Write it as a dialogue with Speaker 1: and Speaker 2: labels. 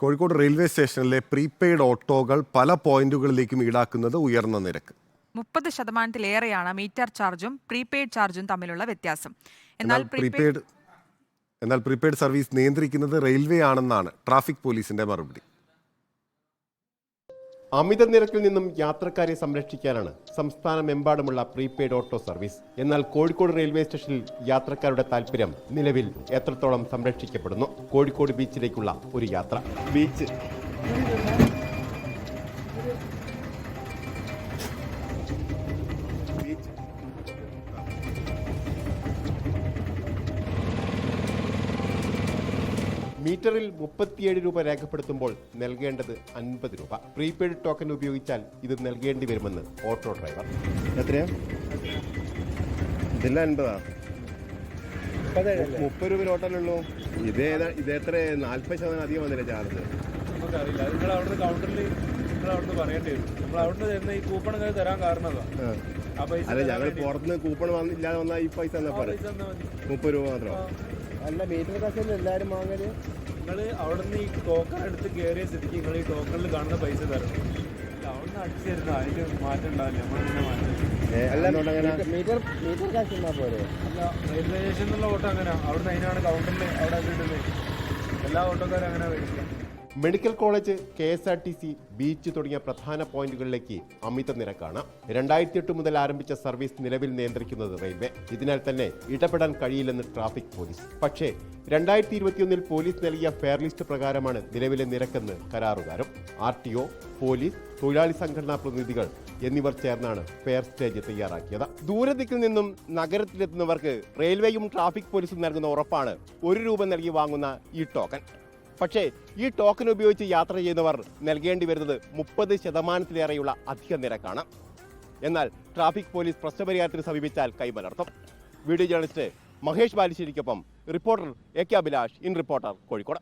Speaker 1: Kozhikode railway സ്റ്റേഷനിലെ prepaid ഓട്ടോകൾ പല പോയിന്റുകളിലേക്കും ഈടാക്കുന്നത് ഉയർന്ന നിരക്ക്.
Speaker 2: മുപ്പത് ശതമാനത്തിലേറെയാണ് മീറ്റർ ചാർജും പ്രീപെയ്ഡ് ചാർജും തമ്മിലുള്ള വ്യത്യാസം. എന്നാൽ പ്രീപെയ്ഡ്
Speaker 1: എന്നാൽ പ്രീപെയ്ഡ് സർവീസ് നിയന്ത്രിക്കുന്നത് റെയിൽവേ ആണെന്നാണ് ട്രാഫിക് പോലീസിന്റെ മറുപടി.
Speaker 3: അമിത നിരക്കിൽ നിന്നും യാത്രക്കാരെ സംരക്ഷിക്കാനാണ് സംസ്ഥാനമെമ്പാടുമുള്ള പ്രീപെയ്ഡ് ഓട്ടോ സർവീസ്. എന്നാൽ കോഴിക്കോട് റെയിൽവേ സ്റ്റേഷനിൽ യാത്രക്കാരുടെ താല്പര്യം നിലവിൽ എത്രത്തോളം സംരക്ഷിക്കപ്പെടുന്നു? കോഴിക്കോട് ബീച്ചിലേക്കുള്ള ഒരു യാത്ര. ബീച്ച്. മീറ്ററിൽ മുപ്പത്തിയേഴ് രൂപ രേഖപ്പെടുത്തുമ്പോൾ നൽകേണ്ടത് അൻപത് രൂപ. പ്രീപെയ്ഡ് ടോക്കൺ ഉപയോഗിച്ചാൽ ഇത് നൽകേണ്ടി വരുമെന്ന് ഓട്ടോ ഡ്രൈവർ.
Speaker 4: എത്രയാ? ഇതില്ല അൻപതാ? മുപ്പത് രൂപ ടോട്ടലുള്ളൂ ഇത് ഏതാ ഇത് എത്ര? നാല്പത് ശതമാനം അധികം വന്നില്ല ചാർജ്?
Speaker 5: നമുക്കറിയില്ല. നിങ്ങൾ അവിടുന്ന് കൗണ്ടറിൽ നിങ്ങൾ അവിടുന്ന് പറയേണ്ടി വരും. നമ്മൾ അവിടുന്ന് തരുന്ന ഈ കൂപ്പൺ തരാൻ കാരണം അതാ.
Speaker 4: അല്ല ഞങ്ങൾ പുറത്തുനിന്ന് കൂപ്പൺ വന്നില്ലാതെ വന്നാൽ ഈ പൈസ എന്നാ പറയാം മുപ്പത് രൂപ മാത്രം.
Speaker 6: അല്ല മീറ്റർ കാശല്ലേ എല്ലാവരും വാങ്ങൽ?
Speaker 5: നിങ്ങൾ അവിടുന്ന് ഈ ടോക്കൺ എടുത്ത് കയറിയ സ്ഥിതിക്ക് നിങ്ങൾ ഈ ടോക്കണിൽ കാണുന്ന പൈസ തരണം. അവിടെ അവിടുന്ന് അടിച്ചു തരുന്ന അതിന് മാറ്റം ഉണ്ടാവില്ല മാറ്റം
Speaker 4: ഏ, അങ്ങനെ
Speaker 6: മീറ്റർ മീറ്റർ കാശ് എന്നാ പോരെ?
Speaker 5: അല്ല റെയിൽവേ സ്റ്റേഷനിലുള്ള ഓട്ടോ അങ്ങനെ. അവിടുന്ന് അതിനാണ് കൗണ്ടറിൽ അവിടെ ഇടുന്നത്. എല്ലാ ഓട്ടോക്കാരും അങ്ങനെ വരില്ല
Speaker 3: medical college K S R T C beach തുടങ്ങിയ പ്രധാന പോയിന്റുകളിലേക്ക് അമിത നിരക്കാണ്. രണ്ടായിരത്തി എട്ട് മുതൽ ആരംഭിച്ച സർവീസ് നിലവിൽ നിയന്ത്രിക്കുന്നത് റെയിൽവേ. ഇതിനാൽ തന്നെ ഇടപെടാൻ കഴിയില്ലെന്ന് ട്രാഫിക് പോലീസ്. പക്ഷേ രണ്ടായിരത്തി ഇരുപത്തിയൊന്നിൽ പോലീസ് നൽകിയ ഫെയർ ലിസ്റ്റ് പ്രകാരമാണ് നിലവിലെ നിരക്കെന്ന് കരാറുകാരും ആർ ടി ഒ പോലീസ് തൊഴിലാളി സംഘടനാ പ്രതിനിധികൾ എന്നിവർ ചേർന്നാണ് ഫെയർ സ്റ്റേജ് തയ്യാറാക്കിയത്. ദൂരദിക്കിൽ നിന്നും നഗരത്തിലെത്തുന്നവർക്ക് റെയിൽവേയും ട്രാഫിക് പോലീസും നൽകുന്ന ഉറപ്പാണ് ഒരു രൂപ നൽകി വാങ്ങുന്ന ഈ ടോക്കൺ. പക്ഷേ ഈ ടോക്കൺ ഉപയോഗിച്ച് യാത്ര ചെയ്യുന്നവർ നൽകേണ്ടി വരുന്നത് മുപ്പത് ശതമാനത്തിലേറെയുള്ള അധിക നിരക്കാണ്. എന്നാൽ ട്രാഫിക് പോലീസ് പ്രശ്നപരിഹാരത്തിന് സമീപിച്ചാൽ കൈമലർത്തും. Video journalist Mahesh ബാലിശ്ശേരിക്കൊപ്പം reporter A K Abhilash in reporter Kozhikode.